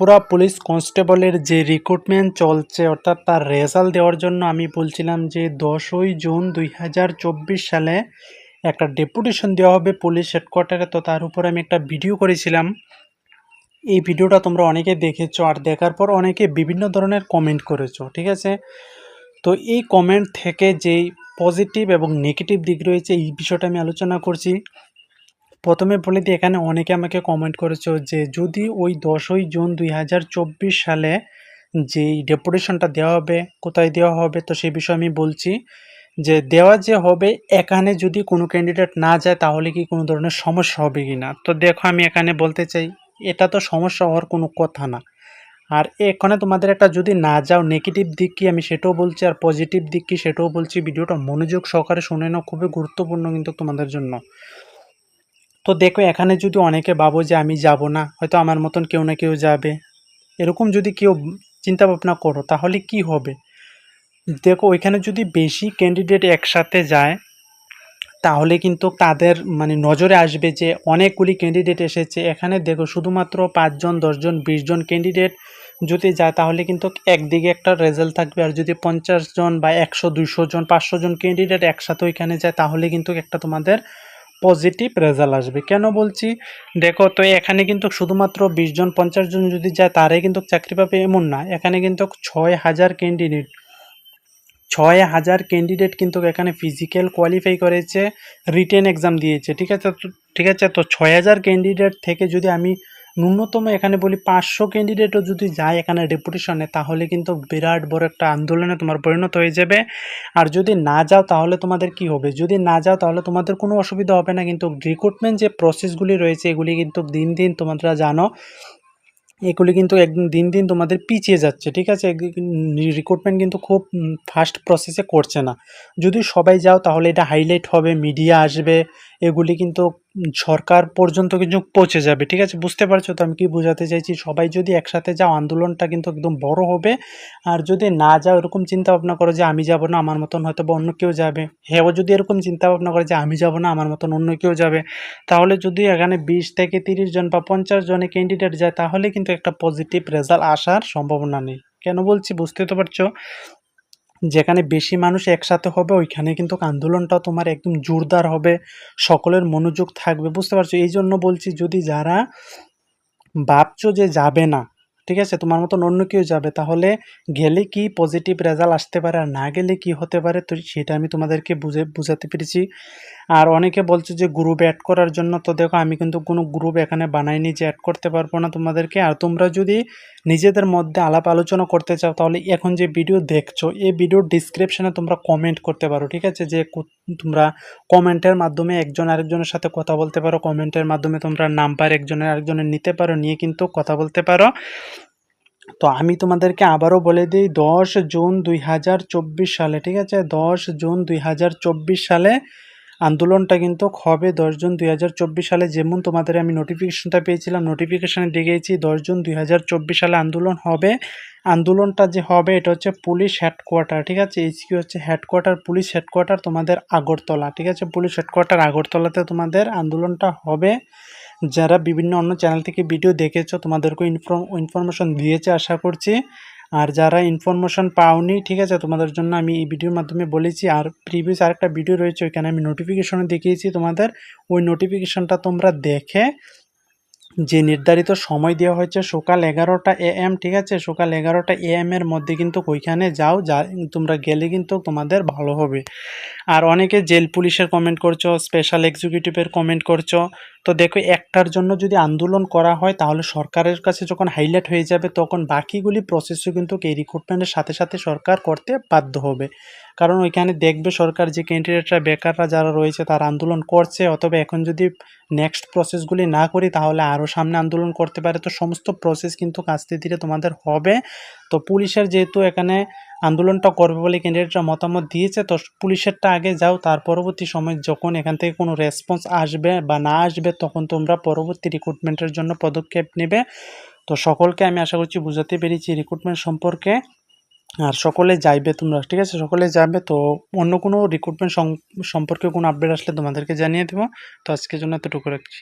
Tripura police কনস্টেবলের যে recruitment চলছে, অর্থাৎ তার রেজাল্ট দেওয়ার জন্য আমি বলছিলাম যে দশই জুন দুই হাজার চব্বিশ সালে একটা ডেপুটেশন দেওয়া হবে পুলিশ হেডকোয়ার্টারে তো তার উপর আমি একটা ভিডিও করেছিলাম। এই ভিডিওটা তোমরা অনেকে দেখেছ আর দেখার পর অনেকে বিভিন্ন ধরনের কমেন্ট করেছ, ঠিক আছে? তো এই কমেন্ট থেকে যেই পজিটিভ এবং নেগেটিভ দিক রয়েছে, এই বিষয়টা আমি আলোচনা করছি। প্রথমে বলে দিই, এখানে অনেকে আমাকে কমেন্ট করেছ যে, যদি ওই দশই জুন দুই হাজার চব্বিশ সালে যেই ডেপুটেশনটা দেওয়া হবে, কোথায় দেওয়া হবে, তো সেই বিষয়ে আমি বলছি যে, দেওয়া যে হবে, এখানে যদি কোনো ক্যান্ডিডেট না যায়, তাহলে কি কোনো ধরনের সমস্যা হবে কি না? তো দেখো আমি এখানে বলতে চাই, এটা তো সমস্যা হওয়ার কোনো কথা না। আর এখানে তোমাদের একটা যদি না যাও নেগেটিভ দিক কি আমি সেটাও বলছি, আর পজিটিভ দিক কি সেটাও বলছি, ভিডিওটা মনোযোগ সহকারে শুনে নাও, খুবই গুরুত্বপূর্ণ কিন্তু তোমাদের জন্য। তো দেখো, এখানে যদি অনেকে ভাবো যে আমি যাব না, হয়তো আমার মতন কেউ না কেউ যাবে। এরকম যদি কেউ চিন্তা ভাবনা করো, তাহলে কি হবে? দেখো, ওইখানে যদি বেশি ক্যান্ডিডেট একসাথে যায়, তাহলে কিন্তু তাদের মানে নজরে আসবে যে অনেকগুলি ক্যান্ডিডেট এসেছে। এখানে দেখো, শুধুমাত্র পাঁচজন, দশজন, বিশজন ক্যান্ডিডেট যদি যায়, তাহলে কিন্তু একদিকে একটা রেজাল্ট থাকবে। আর যদি পঞ্চাশ জন বা একশো, দুইশো জন, পাঁচশো জন ক্যান্ডিডেট একসাথে ওইখানে যায়, তাহলে কিন্তু একটা তোমাদের পজিটিভ রেজাল্ট আসবে। কেন বলছি? দেখো, তো এখানে কিন্তু শুধুমাত্র বিশ জন, পঞ্চাশ জন যদি যায় তারাই কিন্তু চাকরি পাবে এমন না। এখানে কিন্তু ছয় হাজার ক্যান্ডিডেট ছয় হাজার ক্যান্ডিডেট কিন্তু এখানে ফিজিক্যাল কোয়ালিফাই করেছে রিটেন এক্সাম দিয়েছে। ঠিক আছে? ঠিক আছে? তো ছয় হাজার ক্যান্ডিডেট থেকে যদি আমি ন্যূনতম এখানে বলি পাঁচশো ক্যান্ডিডেটও যদি যায় এখানে ডেপুটেশনে তাহলে কিন্তু বিরাট বড় একটা আন্দোলনে তোমার পরিণত হয়ে যাবে। আর যদি না যাও, তাহলে তোমাদের কি হবে? যদি না যাও, তাহলে তোমাদের কোনো অসুবিধা হবে না। কিন্তু রিক্রুটমেন্ট যে প্রসেসগুলি রয়েছে, এগুলি কিন্তু দিন দিন তোমরা জানো, এগুলি কিন্তু একদিন দিন দিন তোমাদের পিছিয়ে যাচ্ছে, ঠিক আছে? রিক্রুটমেন্ট কিন্তু খুব ফাস্ট প্রসেসে করছে না। যদি সবাই যাও, তাহলে এটা হাইলাইট হবে মিডিয়া আসবে। এগুলি কিন্তু সরকার পর্যন্ত কিন্তু পৌঁছে যাবে, ঠিক আছে? বুঝতে পারছ? তো আমি কি বোঝাতে চাইছি, সবাই যদি একসাথে যাও, আন্দোলনটা কিন্তু একদম বড় হবে। আর যদি না যাও, এরকম চিন্তা ভাবনা করো যে আমি যাব না, আমার মতন হয়তো বা অন্য কেউ যাবে। হ্যাঁ যদি এরকম চিন্তা ভাবনা করে যে আমি যাব না, আমার মতন অন্য কেউ যাবে, তাহলে যদি এখানে বিশ থেকে তিরিশ জন বা পঞ্চাশ জনে ক্যান্ডিডেট যায়, তাহলে কিন্তু একটা পজিটিভ রেজাল্ট আসার সম্ভাবনা নেই। কেন বলছি? বুঝতে তো পারছ? যেখানে বেশি মানুষ একসাথে হবে, ওইখানে কিন্তু আন্দোলনটা তোমার একদম জোরদার হবে, সকলের মনোযোগ থাকবে, বুঝতে পারছ? এই জন্য বলছি, যদি যারা ভাবছ যে যাবে না ঠিক আছে, তোমার মতন অন্য কেউ যাবে। তাহলে গেলে কি পজিটিভ রেজাল্ট আসতে পারে আর না গেলে কি হতে পারে? তো সেটা আমি তোমাদেরকে বুঝে, বুঝাতে পেরেছি। আর অনেকে বলছে যে গ্রুপ অ্যাড করার জন্য, তো দেখো আমি কিন্তু কোনো গ্রুপ এখানে বানাইনি যে অ্যাড করতে পারব না তোমাদেরকে। আর তোমরা যদি নিজেদের মধ্যে আলাপ আলোচনা করতে চাও, তাহলে এখন যে ভিডিও দেখছ, এই ভিডিওর ডিসক্রিপশানে তোমরা কমেন্ট করতে পারো, ঠিক আছে? যে তোমরা কমেন্টের মাধ্যমে একজন আরেকজনের সাথে কথা বলতে পারো কমেন্টের মাধ্যমে তোমরা নাম্বার একজনের আরেকজনের নিতে পারো, নিয়ে কিন্তু কথা বলতে পারো। তো আমি তোমাদেরকে আবারও বলে দিই, দশ জুন দুই হাজার চব্বিশ সালে, ঠিক আছে? দশ জুন দুই হাজার চব্বিশ সালে আন্দোলনটা কিন্তু হবে। দশ জুন দুই হাজার চব্বিশ সালে যেমন তোমাদের আমি নোটিফিকেশনটা পেয়েছিলাম নোটিফিকেশানে দেখেছি দশ জুন দুই হাজার চব্বিশ সালে আন্দোলন হবে। আন্দোলনটা যে হবে, এটা হচ্ছে পুলিশ হেডকোয়ার্টার ঠিক আছে? এইচকিউ হচ্ছে হেডকোয়ার্টার পুলিশ হেডকোয়ার্টার তোমাদের আগরতলা, ঠিক আছে? পুলিশ হেডকোয়ার্টার আগরতলাতে তোমাদের আন্দোলনটা হবে। যারা বিভিন্ন অন্য চ্যানেল থেকে ভিডিও দেখেছ তোমাদেরকে ইনফর্ম ইনফরমেশন দিয়েছে আশা করছি। আর যারা ইনফরমেশন পাওনি, ঠিক আছে, তোমাদের জন্য আমি এই ভিডিওর মাধ্যমে বলেছি। আর প্রিভিয়াস আরেকটা ভিডিও রয়েছে, ওইখানে আমি নোটিফিকেশনে দেখিয়েছি তোমাদের। ওই নোটিফিকেশনটা তোমরা দেখে যে নির্ধারিত সময় দেওয়া হয়েছে সকাল এগারোটা এ এম ঠিক আছে? সকাল এগারোটা এ এম এর মধ্যে কিন্তু ওইখানে যাও, যা, তোমরা গেলে কিন্তু তোমাদের ভালো হবে। আর অনেকে জেল পুলিশের কমেন্ট করছ স্পেশাল এক্সিকিউটিভের কমেন্ট করছ তো দেখো, একটার জন্য যদি আন্দোলন করা হয়, তাহলে সরকারের কাছে যখন হাইলাইট হয়ে যাবে, তখন বাকিগুলি প্রসেসও কিন্তু এই রিক্রুটমেন্টের সাথে সাথে সরকার করতে বাধ্য হবে। কারণ ওইখানে দেখবে সরকার যে ক্যান্ডিডেটরা বেকাররা যারা রয়েছে, তারা আন্দোলন করছে, অথবা এখন যদি নেক্সট প্রসেসগুলি না করি, তাহলে আরও সামনে আন্দোলন করতে পারে। তো সমস্ত প্রসেস কিন্তু আস্তে ধীরে তোমাদের হবে। তো পুলিশের যেহেতু এখানে আন্দোলনটা করবে বলে ক্যান্ডিডেটরা মতামত দিয়েছে, তো পুলিশেরটা আগে যাও, তার পরবর্তী সময় যখন এখান থেকে কোনো রেসপন্স আসবে বা না আসবে, তখন তোমরা পরবর্তী রিক্রুটমেন্টের জন্য পদক্ষেপ নেবে। তো সকলকে আমি আশা করছি বুঝাতে পেরেছি রিক্রুটমেন্ট সম্পর্কে। আর সকলে যাইবে তোমরা, ঠিক আছে? সকলে যাবে, তো অন্য কোনো রিক্রুটমেন্ট সম্পর্কে কোনো আপডেট আসলে তোমাদেরকে জানিয়ে দেবো। তো আজকের জন্য এতটুকু রাখছি।